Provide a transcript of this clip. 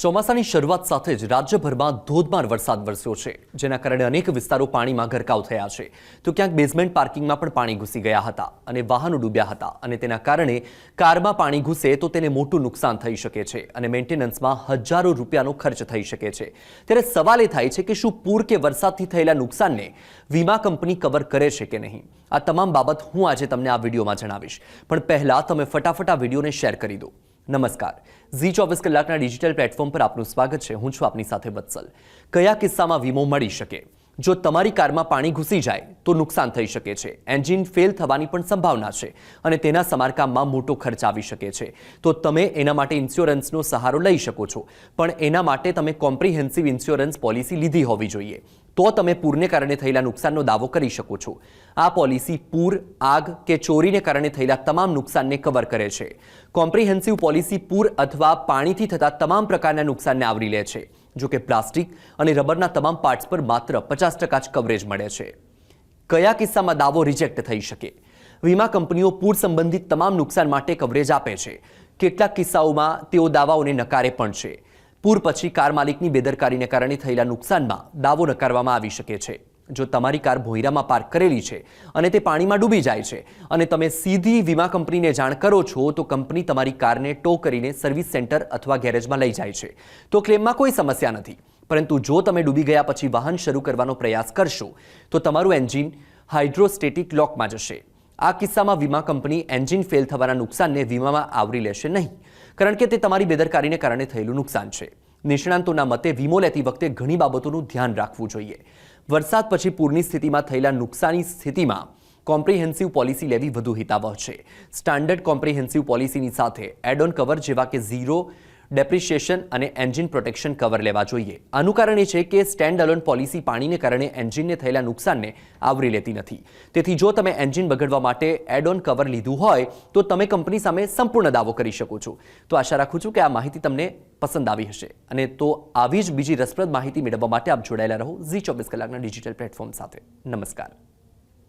ચોમાસાની શરૂઆત સાથે જ રાજ્યભરમાં ધોધમાર વરસાદ વરસ્યો છે, જેના કારણે અનેક વિસ્તારો પાણીમાં ગરકાવ થયા છે. તો ક્યાંક બેઝમેન્ટ પાર્કિંગમાં પણ પાણી ઘૂસી ગયા હતા અને વાહનો ડૂબ્યા હતા અને તેના કારણે કારમાં પાણી ઘૂસે તો તેને મોટું નુકસાન થઈ શકે છે અને મેન્ટેનન્સમાં હજારો રૂપિયાનો ખર્ચ થઈ શકે છે. ત્યારે સવાલ એ થાય છે કે શું પૂર કે વરસાદથી થયેલા નુકસાનને વીમા કંપની કવર કરે છે કે નહીં? આ તમામ બાબત હું આજે તમને આ વિડીયોમાં જણાવીશ. પણ પહેલાં તમે ફટાફટ આ વિડીયોને શેર કરી દો. નમસ્કાર. ઝી ચોવીસ કલાકના ડિજિટલ પ્લેટફોર્મ પર આપનું સ્વાગત છે. હું છું આપની સાથે વત્સલ. કયા કિસ્સામાં વીમો મળી શકે? જો તમારી કારમાં પાણી ઘૂસી જાય, તો નુકસાન થઈ શકે છે. એન્જિન ફેલ થવાની પણ સંભાવના છે અને તેના સમારકામમાં મોટો ખર્ચ આવી શકે છે. તો તમે એના માટે ઇન્સ્યોરન્સનો સહારો લઈ શકો છો. પણ એના માટે તમે કોમ્પ્રિહેન્સિવ ઇન્સ્યોરન્સ પોલિસી લીધી હોવી જોઈએ. તો તમે પૂરને કારણે થયેલા નુકસાનનો દાવો કરી શકો છો. આ પોલિસી પૂર, આગ કે ચોરીને કારણે થયેલા તમામ નુકસાનને કવર કરે છે. કોમ્પ્રિહેન્સિવ પોલિસી પૂર અથવા પાણીથી થતા તમામ પ્રકારના નુકસાનને આવરી લે છે. જો કે પ્લાસ્ટિક અને રબરના તમામ પાર્ટ્સ પર માત્ર પચાસ ટકા જ કવરેજ મળે છે. કયા કિસ્સામાં દાવો રિજેક્ટ થઈ શકે? વીમા કંપનીઓ પૂર સંબંધિત તમામ નુકસાન માટે કવરેજ આપે છે. કેટલાક કિસ્સાઓમાં તેઓ દાવાઓને નકારે પણ છે. પૂર પછી કાર માલિકની બેદરકારીને કારણે થયેલા નુકસાનમાં દાવો નકારવામાં આવી શકે છે. જો તમારી કાર ભોયરામાં પાર્ક કરેલી છે અને તે પાણીમાં ડૂબી જાય છે અને તમે સીધી વીમા કંપનીને જાણ કરો છો, તો કંપની તમારી કારને ટો કરીને સર્વિસ સેન્ટર અથવા ગેરેજમાં લઈ જાય છે. તો ક્લેમમાં કોઈ સમસ્યા નથી. પરંતુ જો તમે ડૂબી ગયા પછી વાહન શરૂ કરવાનો પ્રયાસ કરશો, તો તમારું એન્જિન હાઇડ્રોસ્ટેટિક લોકમાં જશે. આ કિસ્સામાં વીમા કંપની એન્જિન ફેલ થવાના નુકસાનને વીમામાં આવરી લેશે નહીં. કારણ કે તે તમારી બેદરકારીને કારણે થયેલું નુકસાન છે. નિષ્ણાંતોના મતે વીમો લેતી વખતે ઘણી બાબતોનું ધ્યાન રાખવું જોઈએ. વરસાદ પછી પૂરની સ્થિતિમાં થયેલા નુકસાની સ્થિતિમાં કોમ્પ્રિહેન્સિવ પોલિસી લેવી વધુ હિતાવહ છે. સ્ટાન્ડર્ડ કોમ્પ્રિહેન્સિવ પોલિસીની સાથે એડ ઓન કવર જેવા કે ઝીરો ડેપ્રિશિએશન અને એન્જિન પ્રોટેક્શન કવર લેવા જોઈએ. આનું કારણ એ છે કે સ્ટેન્ડ અલોન પોલિસી પાણીને કારણે એન્જિનને થયેલા નુકસાનને આવરી લેતી નથી. તેથી જો તમે એન્જિન બગડવા માટે એડ ઓન કવર લીધું હોય, તો તમે કંપની સામે સંપૂર્ણ દાવો કરી શકો છો. તો આશા રાખું છું કે આ માહિતી તમને પસંદ આવી હશે. અને તો આવી જ બીજી રસપ્રદ માહિતી મેળવવા માટે આપ જોડાયેલા રહો ઝી ચોવીસ કલાકના ડિજિટલ પ્લેટફોર્મ સાથે. નમસ્કાર.